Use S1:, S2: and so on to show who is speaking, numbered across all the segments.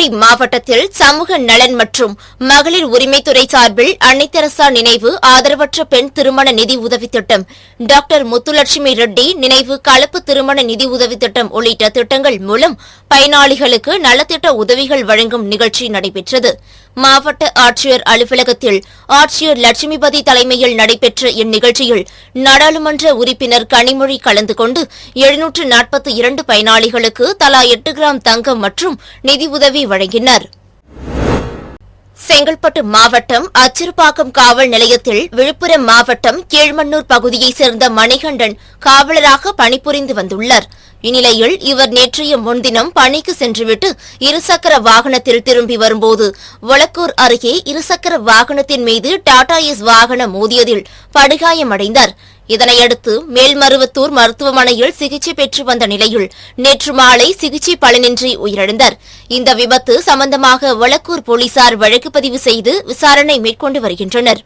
S1: தூத்துக்குடி மாவட்டத்தில் சமூக நலன் மற்றும் மகளிர் உரிமைத்துறை சார்பில் அன்னைத்தரசா நினைவு ஆதரவற்ற பெண் திருமண நிதி உதவி திட்டம். டாக்டர் முத்துலட்சுமி ரெட்டி நினைவு கலப்பு திருமண நிதி உதவி திட்டம் உள்ளிட்ட திட்டங்கள் மூலம் பயனாளிகளுக்கு நலத்திட்ட உதவிகள் வழங்கும் நிகழ்ச்சி நடைபெற்றது. மாவட்ட ஆட்சியர் அலுவலகத்தில் ஆட்சியர் லட்சுமிபதி தலைமையில் நடைபெற்ற இந்நிகழ்ச்சியில் நாடாளுமன்ற உறுப்பினர் கனிமொழி கலந்து கொண்டு எழுநூற்று நாற்பத்தி இரண்டு பயனாளிகளுக்கு தலா எட்டு கிராம் தங்கம் மற்றும் நிதி உதவி வழங்கினர். செங்கல்பட்டு மாவட்டம் அச்சிறுபாக்கம் காவல் நிலையத்தில் விழுப்புரம் மாவட்டம் கீழ்மன்னூர் பகுதியைச் சேர்ந்த மணிகண்டன் காவலராக பணிபுரிந்து வந்துள்ளார். இந்நிலையில் இவர் நேற்றைய முன்தினம் பணிக்கு சென்றுவிட்டு இருசக்கர வாகனத்தில் திரும்பி வரும்போது ஒலக்கூர் அருகே இருசக்கர வாகனத்தின் மீது டாடா எஸ் வாகனம் மோதியதில் படுகாயமடைந்தார். இதனையடுத்து மேல்மருவத்தூர் மருத்துவமனையில் சிகிச்சை பெற்று வந்த நிலையில் நேற்று மாலை சிகிச்சை பலனின்றி உயிரிழந்தார். இந்த விபத்து சம்பந்தமாக வழக்கூர் போலீசார் வழக்கு பதிவு செய்து விசாரணை மேற்கொண்டு வருகின்றனர்.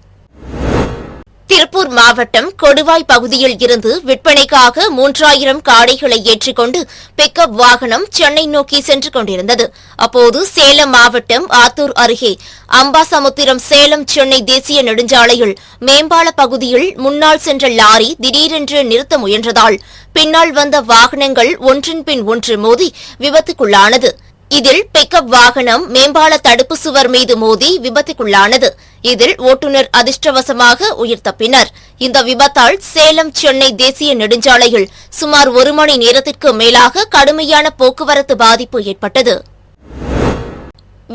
S1: திருப்பூர் மாவட்டம் கொடுவாய் பகுதியில் இருந்து விற்பனைக்காக மூன்றாயிரம் காடைகளை ஏற்றிக்கொண்டு பிக்கப் வாகனம் சென்னை நோக்கி சென்று கொண்டிருந்தது. அப்போது சேலம் மாவட்டம் ஆத்தூர் அருகே அம்பாசமுத்திரம் சேலம் சென்னை தேசிய நெடுஞ்சாலையில் மேம்பால பகுதியில் முன்னால் சென்ற லாரி திடீரென்று நிறுத்த முயன்றதால் பின்னால் வந்த வாகனங்கள் ஒன்றின் பின் ஒன்று மோதி விபத்துக்குள்ளானது. இதில் பிக்கப் வாகனம் மேம்பால தடுப்பு சுவர் மீது மோதி விபத்துக்குள்ளானது. இதில் ஓட்டுநர் அதிர்ஷ்டவசமாக உயிர் தப்பினர். இந்த விபத்தால் சேலம் சென்னை தேசிய நெடுஞ்சாலையில் சுமார் ஒரு மணி நேரத்திற்கு மேலாக கடுமையான போக்குவரத்து பாதிப்பு ஏற்பட்டது.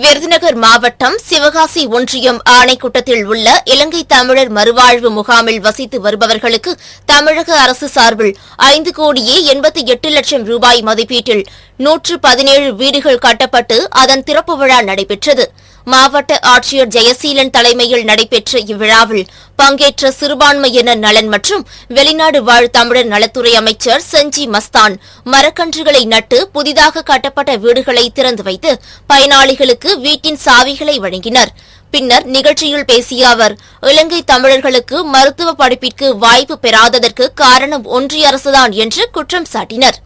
S1: விருதுநகர் மாவட்டம் சிவகாசி ஒன்றியம் ஆணைக்கூட்டத்தில் உள்ள இலங்கை தமிழர் மறுவாழ்வு முகாமில் வசித்து வருபவர்களுக்கு தமிழக அரசு சார்பில் ஐந்து கோடியே எண்பத்தி எட்டு லட்சம் ரூபாய் மதிப்பீட்டில் நூற்று பதினேழு வீடுகள் கட்டப்பட்டு அதன் திறப்பு விழா நடைபெற்றது. மாவட்ட ஆட்சியர் ஜெயசீலன் தலைமையில் நடைபெற்ற இவ்விழாவில் பங்கேற்ற சிறுபான்மையினர் நலன் மற்றும் வெளிநாடு வாழ் தமிழர் நலத்துறை அமைச்சர் செஞ்சி மஸ்தான் மரக்கன்றுகளை நட்டு புதிதாக கட்டப்பட்ட வீடுகளை திறந்து வைத்து பயனாளிகளுக்கு வீட்டின் சாவிகளை வழங்கினர். பின்னர் நிகழ்ச்சியில் பேசிய அவர் இலங்கை தமிழர்களுக்கு மருத்துவ படிப்பிற்கு வாய்ப்பு பெறாததற்கு காரணம் ஒன்றிய அரசுதான் என்று குற்றம் சாட்டினர்.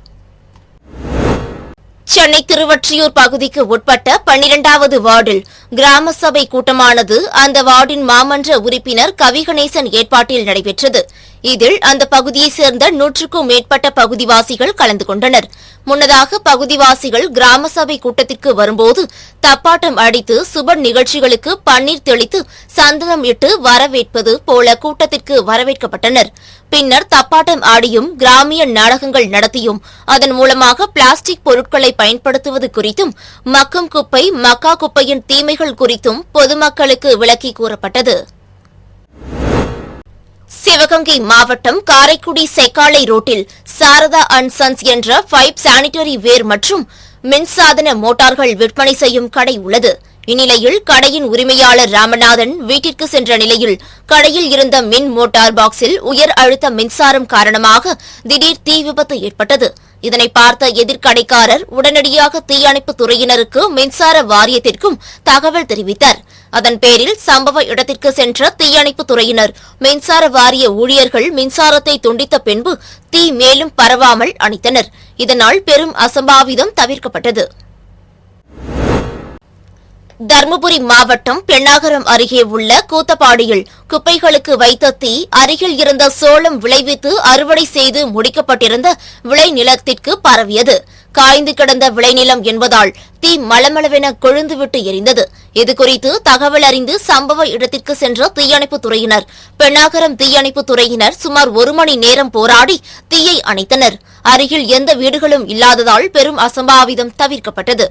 S1: சென்னை திருவொற்றியூர் பகுதிக்கு உட்பட்ட பன்னிரண்டாவது வார்டில் கிராம சபை கூட்டமானது அந்த வார்டின் மாமன்ற உறுப்பினர் கவிகணேசன் ஏற்பாட்டில் நடைபெற்றது. இதில் அந்த பகுதியைச் சேர்ந்த நூற்றுக்கும் மேற்பட்ட பகுதிவாசிகள் கலந்து கொண்டனர். முன்னதாக பகுதிவாசிகள் கிராம சபை கூட்டத்திற்கு வரும்போது தப்பாட்டம் அடித்து சுப நிகழ்ச்சிகளுக்கு பன்னீர் தெளித்து சந்தனம் இட்டு வரவேற்பது போல கூட்டத்திற்கு வரவேற்கப்பட்டனர். பின்னர் தப்பாட்டம் ஆடியும் கிராமிய நாடகங்கள் நடத்தியும் அதன் மூலமாக பிளாஸ்டிக் பொருட்களை பயன்படுத்துவது குறித்தும் மக்கும் குப்பை மக்கா குப்பையின் தீமைகள் குறித்தும் பொதுமக்களுக்கு விளக்கி கூறப்பட்டது. சிவகங்கை மாவட்டம் காரைக்குடி செக்காலை ரோட்டில் சாரதா அண்ட் சன்ஸ் என்ற ஃபைவ் சானிட்டரி வேர் மற்றும் மின்சாதன மோட்டார்கள் விற்பனை செய்யும் கடை உள்ளது. இந்நிலையில் கடையின் உரிமையாளர் ராமநாதன் வீட்டிற்கு சென்ற நிலையில் கடையில் இருந்த மின் மோட்டார் பாக்ஸில் உயர் அழுத்த மின்சாரம் காரணமாக திடீர் தீ விபத்து ஏற்பட்டது. இதனை பார்த்த எதிர்க்கடைக்காரர் உடனடியாக தீயணைப்பு துறையினருக்கு மின்சார வாரியத்திற்கும் தகவல் தெரிவித்தார். அதன் பேரில் சம்பவ இடத்திற்கு சென்ற தீயணைப்பு துறையினர் மின்சார வாரிய ஊழியர்கள் மின்சாரத்தை துண்டித்த பின்பு தீ மேலும் பரவாமல் அணைத்தனர். இதனால் பெரும் அசம்பாவிதம் தவிர்க்கப்பட்டது. தருமபுரி மாவட்டம் பெண்ணாகரம் அருகே உள்ள கூத்தப்பாடியில் குப்பைகளுக்கு வைத்த தீ அருகில் இருந்த சோளம் விளைவித்து அறுவடை செய்து முடிக்கப்பட்டிருந்த விளைநிலத்திற்கு பரவியது. காய்ந்து கிடந்த விளைநிலம் என்பதால் தீ மளமளவென கொழுந்துவிட்டு எரிந்தது. இதுகுறித்து தகவல் அறிந்து சம்பவ இடத்திற்கு சென்ற தீயணைப்பு துறையினர் பெண்ணாகரம் தீயணைப்பு துறையினர் சுமார் ஒரு மணி நேரம் போராடி தீயை அணைத்தனர். அருகில் எந்த வீடுகளும் இல்லாததால் பெரும் அசம்பாவிதம் தவிர்க்கப்பட்டது.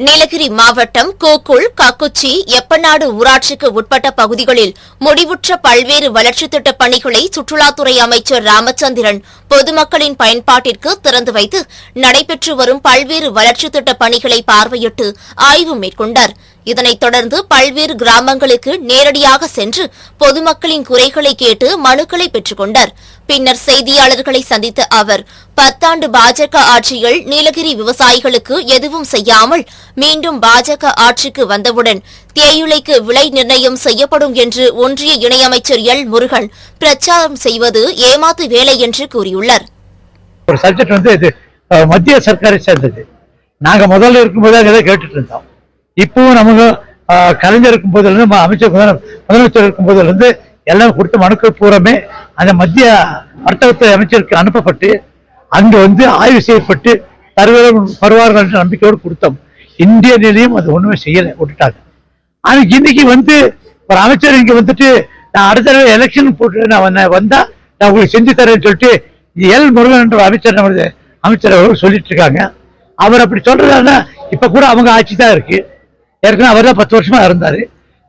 S1: நீலகிரி மாவட்டம் கோகுல் கக்குச்சி எப்பநாடு ஊராட்சிக்கு உட்பட்ட பகுதிகளில் முடிவுற்ற பல்வேறு வளர்ச்சித் திட்டப் பணிகளை சுற்றுலாத்துறை அமைச்சர் ராமச்சந்திரன் பொதுமக்களின் பயன்பாட்டிற்கு திறந்து வைத்து நடைபெற்று வரும் பல்வேறு வளர்ச்சித் திட்டப் பணிகளை பார்வையிட்டு ஆய்வு மேற்கொண்டார். இதனைத் தொடர்ந்து பல்வேறு கிராமங்களுக்கு நேரடியாக சென்று பொதுமக்களின் குறைகளை கேட்டு மனுக்களை பெற்றுக் கொண்டார் பின்னர் செய்தியாளர்களை சந்தித்த அவர் பத்தாண்டு பாஜக ஆட்சியில் நீலகிரி விவசாயிகளுக்கு எதுவும் செய்யாமல் மீண்டும் பாஜக ஆட்சிக்கு வந்தவுடன் தேயிலைக்கு விலை நிர்ணயம் செய்யப்படும் என்று ஒன்றிய இணையமைச்சர் எல். முருகன் பிரச்சாரம் செய்வது ஏமாத்து வேலை என்று கூறியுள்ளார்.
S2: ஒரு சப்ஜெக்ட் வந்து மத்திய சர்க்காரை சேர்ந்தது. நாங்க முதல்ல இருக்கும்போது அங்கே கேட்டுட்டு இருந்தோம். இப்பவும் நமக்கு கலைஞர் இருக்கும் போதிலிருந்து அமைச்சர் முதலமைச்சர் இருக்கும் போதிலிருந்து எல்லாம் கொடுத்த மனுக்கள் பூரமே அந்த மத்திய வர்த்தகத்துறை அமைச்சருக்கு அனுப்பப்பட்டு அங்கு வந்து ஆய்வு செய்யப்பட்டு தருவார்கள் வருவார்கள் என்ற நம்பிக்கையோடு கொடுத்தோம். இந்திய நிலையும் அது ஒண்ணுமே செய்யலை விட்டுட்டாங்க. ஆனா இன்னைக்கு வந்து ஒரு அமைச்சர் இங்க வந்துட்டு நான் அடுத்த தடவை எலெக்ஷன் போட்டு நான் வந்தா நான் உங்களுக்கு செஞ்சு தரேன்னு சொல்லிட்டு எல் முருகன் என்ற அமைச்சர் நமது அமைச்சர் அவர்கள் சொல்லிட்டு இருக்காங்க. அவர் அப்படி சொல்றதுனா இப்ப கூட அவங்க ஆட்சி தான் இருக்கு. ஏற்கனவே அவர் தான் பத்து வருஷமா இருந்தாரு.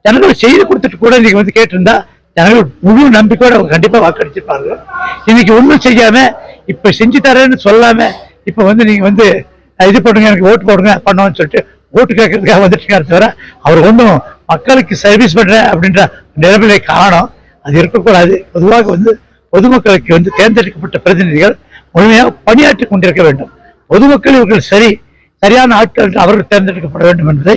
S2: ஜனங்கள் செய்து கொடுத்துட்டு கூட நீங்கள் வந்து கேட்டிருந்தா ஜனங்கள் முழு நம்பிக்கையோட அவங்க கண்டிப்பா வாக்களிச்சிருப்பாங்க. இன்னைக்கு ஒன்றும் செய்யாம இப்ப செஞ்சு தரேன்னு சொல்லாம இப்ப வந்து நீங்க வந்து இது பண்ணுங்க எனக்கு ஓட்டு போடுங்க பண்ணோம்னு சொல்லிட்டு ஓட்டு கேட்கறதுக்காக வந்துட்டு தவிர அவர் ஒன்றும் மக்களுக்கு சர்வீஸ் பண்ணுறேன் அப்படின்ற நிலைமையை காணும். அது இருக்கக்கூடாது. பொதுவாக வந்து பொதுமக்களுக்கு வந்து தேர்ந்தெடுக்கப்பட்ட பிரதிநிதிகள் முழுமையாக பணியாற்றி கொண்டிருக்க வேண்டும். பொதுமக்கள் இவர்கள் சரி சரியான ஆட்கள் அவர்கள் தேர்ந்தெடுக்கப்பட வேண்டும் என்பதை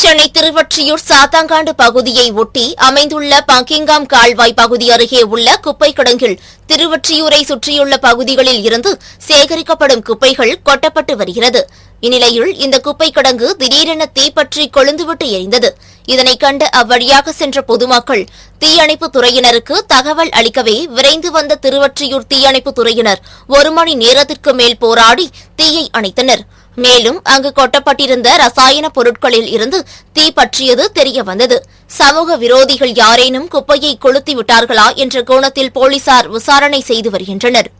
S1: சென்னை திருவொற்றியூர் சாத்தாங்காண்டு பகுதியை ஒட்டி அமைந்துள்ள பங்கிங்காம் கால்வாய் பகுதி அருகே உள்ள குப்பை கிடங்கில் திருவொற்றியூரை சுற்றியுள்ள பகுதிகளில் இருந்து சேகரிக்கப்படும் குப்பைகள் கொட்டப்பட்டு வருகிறது. இந்நிலையில் இந்த குப்பை கிடங்கு திடீரென தீப்பற்றி கொழுந்துவிட்டு எரிந்தது. இதனை கண்ட அவ்வழியாக சென்ற பொதுமக்கள் தீயணைப்பு துறையினருக்கு தகவல் அளிக்கவே விரைந்து வந்த திருவொற்றியூர் தீயணைப்பு துறையினர் ஒரு மணி நேரத்திற்கு மேல் போராடி தீயை அணைத்தனர். மேலும் அங்கு கொட்டப்பட்டிருந்த ரசாயன பொருட்களில் இருந்து தீ பற்றியது தெரிய வந்தது. சமூக விரோதிகள் யாரேனும் குப்பையை கொளுத்தி விட்டார்களா என்ற கோணத்தில் போலீசார் விசாரணை செய்து வருகின்றனர்.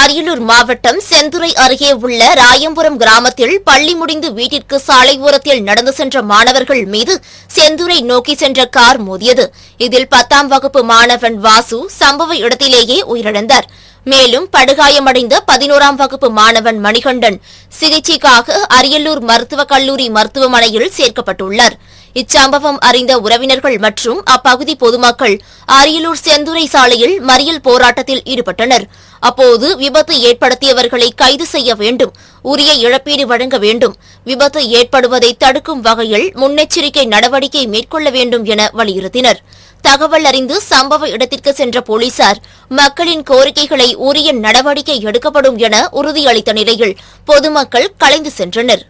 S1: அரியலூர் மாவட்டம் செந்துறை அருகே உள்ள ராயம்புரம் கிராமத்தில் பள்ளி முடிந்து வீட்டிற்கு சாலை ஓரத்தில் நடந்து சென்ற மாணவர்கள் மீது செந்துறை நோக்கி சென்ற கார் மோதியது. இதில் பத்தாம் வகுப்பு மாணவன் வாசு சம்பவ இடத்திலேயே உயிரிழந்தாா் மேலும் படுகாயமடைந்த பதினோராம் வகுப்பு மாணவன் மணிகண்டன் சிகிச்சைக்காக அரியலூர் மருத்துவக் கல்லூரி மருத்துவமனையில் சேர்க்கப்பட்டுள்ளார். இச்சம்பவம் அறிந்த உறவினர்கள் மற்றும் அப்பகுதி பொதுமக்கள் அரியலூர் செந்துறை சாலையில் மறியல் போராட்டத்தில் ஈடுபட்டனர். அப்போது விபத்து ஏற்படுத்தியவர்களை கைது செய்ய வேண்டும் உரிய இழப்பீடு வழங்க வேண்டும். விபத்து ஏற்படுவதை தடுக்கும் வகையில் முன்னெச்சரிக்கை நடவடிக்கை மேற்கொள்ள வேண்டும் என வலியுறுத்தினர். தகவல் அறிந்து சம்பவ இடத்திற்கு சென்ற போலீசார் மக்களின் கோரிக்கைகளை உரிய நடவடிக்கை எடுக்கப்படும் என உறுதியளித்த நிலையில் பொதுமக்கள் கலைந்து சென்றனர்.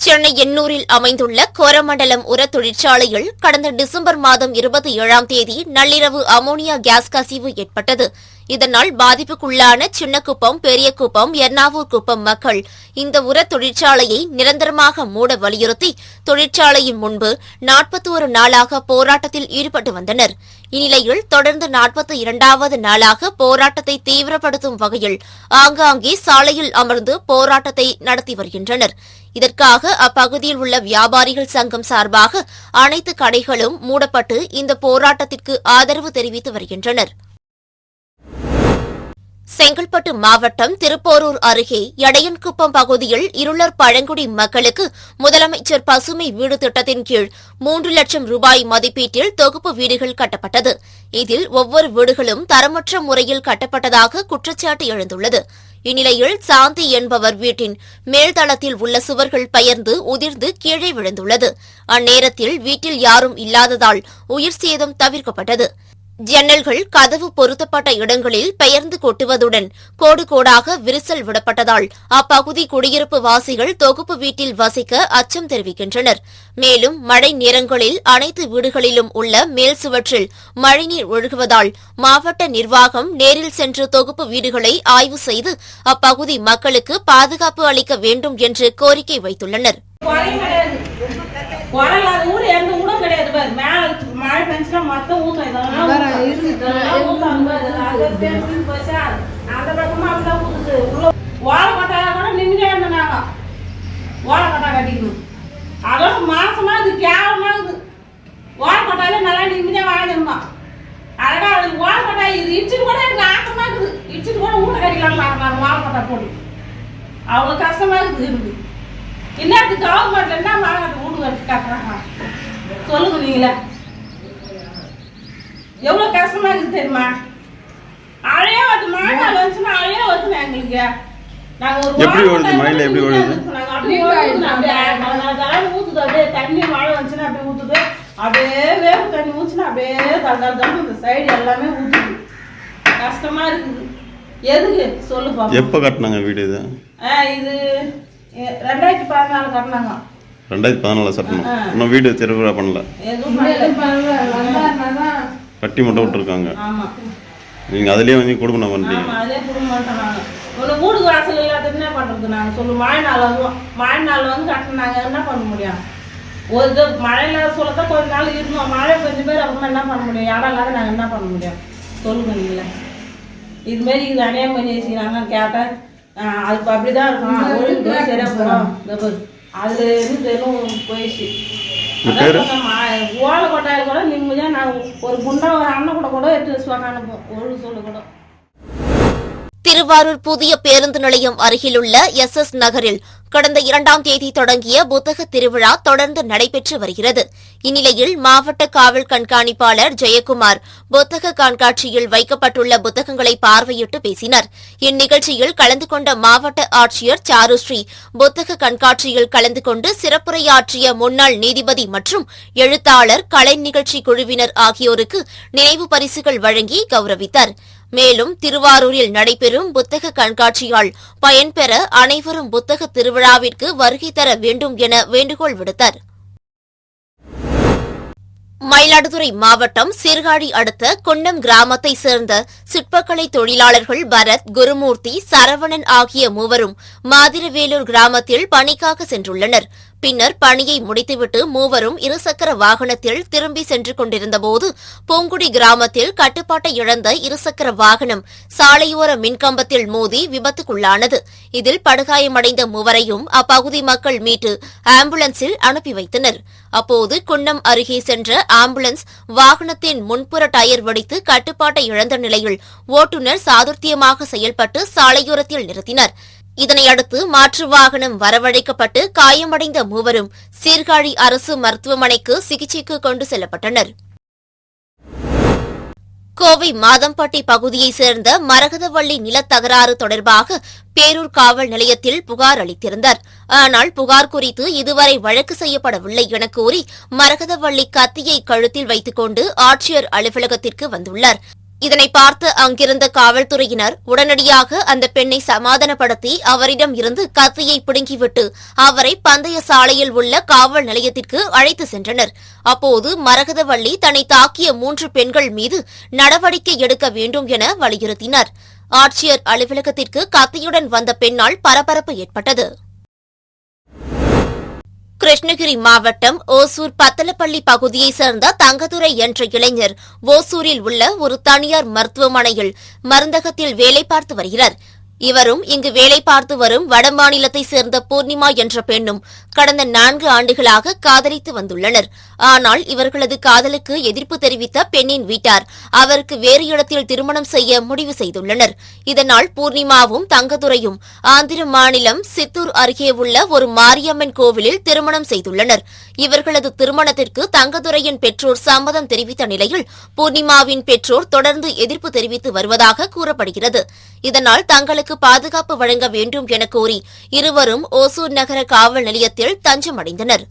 S1: சென்னை எண்ணூரில் அமைந்துள்ள கோரமண்டலம் உர தொழிற்சாலையில் கடந்த டிசம்பர் மாதம் இருபத்தி ஏழாம் தேதி நள்ளிரவு அமோனியா கேஸ் கசிவு ஏற்பட்டது. இதனால் பாதிப்புக்குள்ளான சின்னக்குப்பம் பெரியகுப்பம் எர்ணாவூர் குப்பம் மக்கள் இந்த உர தொழிற்சாலையை நிரந்தரமாக மூட வலியுறுத்தி தொழிற்சாலையின் முன்பு நாற்பத்தி நாளாக போராட்டத்தில் ஈடுபட்டு வந்தனர். இந்நிலையில் தொடர்ந்து நாற்பத்தி இரண்டாவது நாளாக போராட்டத்தை தீவிரப்படுத்தும் வகையில் ஆங்காங்கே சாலையில் அமர்ந்து போராட்டத்தை நடத்தி வருகின்றனர். இதற்காக அப்பகுதியில் உள்ள வியாபாரிகள் சங்கம் சார்பாக அனைத்து கடைகளும் மூடப்பட்டு இந்த போராட்டத்திற்கு ஆதரவு தெரிவித்து வருகின்றனர். செங்கல்பட்டு மாவட்டம் திருப்போரூர் அருகே எடையன்குப்பம் பகுதியில் இருளர் பழங்குடி மக்களுக்கு முதலமைச்சர் பசுமை வீடு திட்டத்தின் கீழ் மூன்று லட்சம் ரூபாய் மதிப்பீட்டில் தொகுப்பு வீடுகள் கட்டப்பட்டது. இதில் ஒவ்வொரு வீடுகளும் தரமற்ற முறையில் கட்டப்பட்டதாக குற்றச்சாட்டு எழுந்துள்ளது. இந்நிலையில் சாந்தி என்பவர் வீட்டின் மேல்தளத்தில் உள்ள சுவர்கள் பெயர்ந்து உதிர்ந்து கீழே விழுந்துள்ளது. அந்நேரத்தில் வீட்டில் யாரும் இல்லாததால் உயிர் சேதம் தவிர்க்கப்பட்டது. ஜன்னல்கள் கதவு பொருத்தப்பட்ட இடங்களில் பெயர்ந்து கொட்டுவதுடன் கோடு கோடாக விரிசல் விடப்பட்டதால் அப்பகுதி குடியிருப்பு வாசிகள் தொகுப்பு வீட்டில் வசிக்க அச்சம் தெரிவிக்கின்றனர் மேலும் மழை நேரங்களில் அனைத்து வீடுகளிலும் உள்ள மேல் சுவற்றில் மழைநீர் ஒழுகுவதால் மாவட்ட நிர்வாகம் நேரில் சென்று தொகுப்பு வீடுகளை ஆய்வு செய்து அப்பகுதி மக்களுக்கு பாதுகாப்பு அளிக்க வேண்டும் என்று கோரிக்கை வைத்துள்ளனர்
S3: கிடையாது பாரு. மேல மழை பெஞ்சுனா மொத்தம் ஊத்தும். இதெல்லாம் ஊத்தாங்க அந்த பக்கமா அப்படிதான் ஊத்துது. உள்ள ஓலை கொட்டால கூட நின்றுட்டே இருந்தோம் நாங்க. ஓலை கொட்டா கட்டிக்கணும். அதோட மாசமா இது கேவலமா இருக்குது ஓலை கொட்டாலே நல்லா நின்றுட்டே வாழ்ந்துருந்தோம் அழகா அது ஓலை கொட்டா இது. இடிச்சிட்டு கூட எனக்கு ஆக்கமா இருக்குது. இடிச்சிட்டு கூட ஊட்ட கட்டிக்கலாம் பார்க்கலாம் ஓலை கொட்டா போட்டு. அவ்வளோ கஷ்டமா இருக்குது. இருக்குது இன்னத்துக்கு கவர்மெண்ட்ல என்ன வாங்கிட்டு வீடு கட்டுறாங்க. சொல்லுங்க நீங்களே. எவ்வளோ கஷ்டமா இருக்குது தெரியுமா? அழைய வந்து மழை நாள் வந்துச்சுன்னா அழைய வருதுங்க எங்களுக்கு. நாங்க ஒரு
S4: எப்படி
S3: time
S4: மழையில எப்படி
S3: ஓடுது, ஊத்துது அப்படியே தண்ணி மழை வந்துச்சுன்னா அப்படியே ஊத்துது. அப்படியே வேவு தண்ணி ஊத்துச்சுன்னா அப்படியே தடன்னு இந்த சைடு எல்லாமே ஊத்துது. கஷ்டமா இருக்குது. எதுக்கு? சொல்லு
S4: எப்போ கட்டினாங்க வீடு இது?
S3: இது ரெண்டாயிரத்தி பதினாலு கட்டினாங்க.
S4: ரெண்டாயிரத்தி பதினாலு சட்டணும். இன்னும் வீடு திருவிழா பண்ணல. கட்டி மட்டும் விட்டுருக்காங்க.
S3: ஆமா.
S4: நீங்கள் அதுலேயே வந்து
S3: குடும்பம் நாங்க. ஒன்று வீடு வாசல் இல்லாத என்ன பண்றது நாங்க? சொல்லு மழை நாள் அதுவும் மழை நாள் வந்து கட்டினாங்க. என்ன பண்ண முடியும்? ஒரு இது மழை இல்லாத சொல்லத்தான் கொஞ்ச நாள் இருந்தோம். மழை கொஞ்சம் பேர் அப்புறமா என்ன பண்ண முடியும்? இடம் இல்லாத நாங்க என்ன பண்ண முடியும்? சொல்லுங்க நீங்களே. இது மாதிரி இது அநியாயம் பண்ணி வச்சுக்கிறாங்கன்னு கேட்டேன். அது இப்போ அப்படிதான் இருக்கும். ஒழுங்கு சரியா போகிறோம் இந்த பாரு அதுல இருந்து போயிடுச்சு? ஓலை கொட்டாயில் கூட நிம்மதியாக நான் ஒரு குண்டா ஒரு அண்ணன் கூட கூட எடுத்து வச்சுவாங்க அனுப்பும் ஒழுங்கு சொல்லு கூட
S1: திருவாரூர் புதிய பேருந்து நிலையம் அருகிலுள்ள எஸ் எஸ் நகரில் கடந்த இரண்டாம் தேதி தொடங்கிய புத்தக திருவிழா தொடர்ந்து நடைபெற்று வருகிறது. இந்நிலையில் மாவட்ட காவல் கண்காணிப்பாளர் ஜெயக்குமார் புத்தக கண்காட்சியில் வைக்கப்பட்டுள்ள புத்தகங்களை பார்வையிட்டு பேசினார். இந்நிகழ்ச்சியில் கலந்து கொண்ட மாவட்ட ஆட்சியர் சாருஸ்ரீ புத்தக கண்காட்சியில் கலந்து கொண்டு சிறப்புரையாற்றிய முன்னாள் நீதிபதி மற்றும் எழுத்தாளர் கலை நிகழ்ச்சி குழுவினர் ஆகியோருக்கு நினைவு பரிசுகள் வழங்கி கௌரவித்தார். மேலும் திருவாரூரில் நடைபெறும் புத்தக கண்காட்சியால் பயன்பெற அனைவரும் புத்தக திருவிழாவிற்கு வருகை தர வேண்டும் என வேண்டுகோள் விடுத்தார். மயிலாடுதுறை மாவட்டம் சீர்காழி அடுத்த குன்னம் கிராமத்தை சேர்ந்த சிற்பக்கலை தொழிலாளர்கள் பரத் குருமூர்த்தி சரவணன் ஆகிய மூவரும் மாதிரவேலூர் கிராமத்தில் பணிக்காக சென்றுள்ளனர். பின்னர் பணியை முடித்துவிட்டு மூவரும் இருசக்கர வாகனத்தில் திரும்பி சென்று கொண்டிருந்தபோது பூங்குடி கிராமத்தில் கட்டுப்பாட்டை இழந்த இருசக்கர வாகனம் சாலையோர மின்கம்பத்தில் மோதி விபத்துக்குள்ளானது. இதில் படுகாயமடைந்த மூவரையும் அப்பகுதி மக்கள் மீட்டு ஆம்புலன்ஸில் அனுப்பி வைத்தனர். அப்போது குன்னம் அருகே சென்ற ஆம்புலன்ஸ் வாகனத்தின் முன்புற டயர் வெடித்து கட்டுப்பாட்டை இழந்த நிலையில் ஓட்டுநர் சாதுர்த்தியமாக செயல்பட்டு சாலையோரத்தில் நிறுத்தினர். இதனையடுத்து மாற்று வாகனம் வரவழைக்கப்பட்டு காயமடைந்த மூவரும் சீர்காழி அரசு மருத்துவமனைக்கு சிகிச்சைக்கு கொண்டு செல்லப்பட்டனர். கோவை மாதம்பட்டி பகுதியைச் சேர்ந்த மரகதவள்ளி நிலத்தகராறு தொடர்பாக பேரூர் காவல் நிலையத்தில் புகார் அளித்திருந்தார். ஆனால் புகார் குறித்து இதுவரை வழக்கு செய்யப்படவில்லை என கூறி மரகதவள்ளி கத்தியை கழுத்தில் வைத்துக் கொண்டு ஆட்சியர் அலுவலகத்திற்கு வந்துள்ளார். இதனை பார்த்து அங்கிருந்த காவல்துறையினர் உடனடியாக அந்த பெண்ணை சமாதானப்படுத்தி அவரிடம் இருந்து கத்தியை பிடுங்கிவிட்டு அவரை பந்தய சாலையில் உள்ள காவல் நிலையத்திற்கு அழைத்து சென்றனர். அப்போது மரகதவள்ளி தன்னை தாக்கிய மூன்று பெண்கள் மீது நடவடிக்கை எடுக்க வேண்டும் என வலியுறுத்தினார். ஆட்சியர் அலுவலகத்திற்கு கத்தியுடன் வந்த பெண்ணால் பரபரப்பு ஏற்பட்டது. கிருஷ்ணகிரி மாவட்டம் ஓசூர் பத்தலப்பள்ளி பகுதியை சேர்ந்த தங்கதுரை என்ற இளைஞர் ஓசூரில் உள்ள ஒரு தனியார் மருத்துவமனையில் மருந்தகத்தில் வேலை பார்த்து வருகிறார். இவரும் இங்கு வேலை பார்த்து வரும் வடமாநிலத்தைச் சேர்ந்த பூர்ணிமா என்ற பெண்ணும் கடந்த நான்கு ஆண்டுகளாக காதலித்து வந்துள்ளனர். ஆனால் இவர்களது காதலுக்கு எதிர்ப்பு தெரிவித்த பெண்ணின் வீட்டார் அவருக்கு வேறு இடத்தில் திருமணம் செய்ய முடிவு செய்துள்ளனர். இதனால் பூர்ணிமாவும் தங்கதுரையும் ஆந்திர மாநிலம் சித்தூர் அருகே உள்ள ஒரு மாரியம்மன் கோவிலில் திருமணம் செய்துள்ளனர். இவர்களது திருமணத்திற்கு தங்கதுரையின் பெற்றோர் சம்மதம் தெரிவித்த நிலையில் பூர்ணிமாவின் பெற்றோர் தொடர்ந்து எதிர்ப்பு தெரிவித்து வருவதாக கூறப்படுகிறது. இதனால் தங்களுக்கு பாதுகாப்பு வழங்க வேண்டும் என கோரி இருவரும் ஓசூர் நகர காவல் நிலையத்தில் தஞ்சமடைந்தனர்.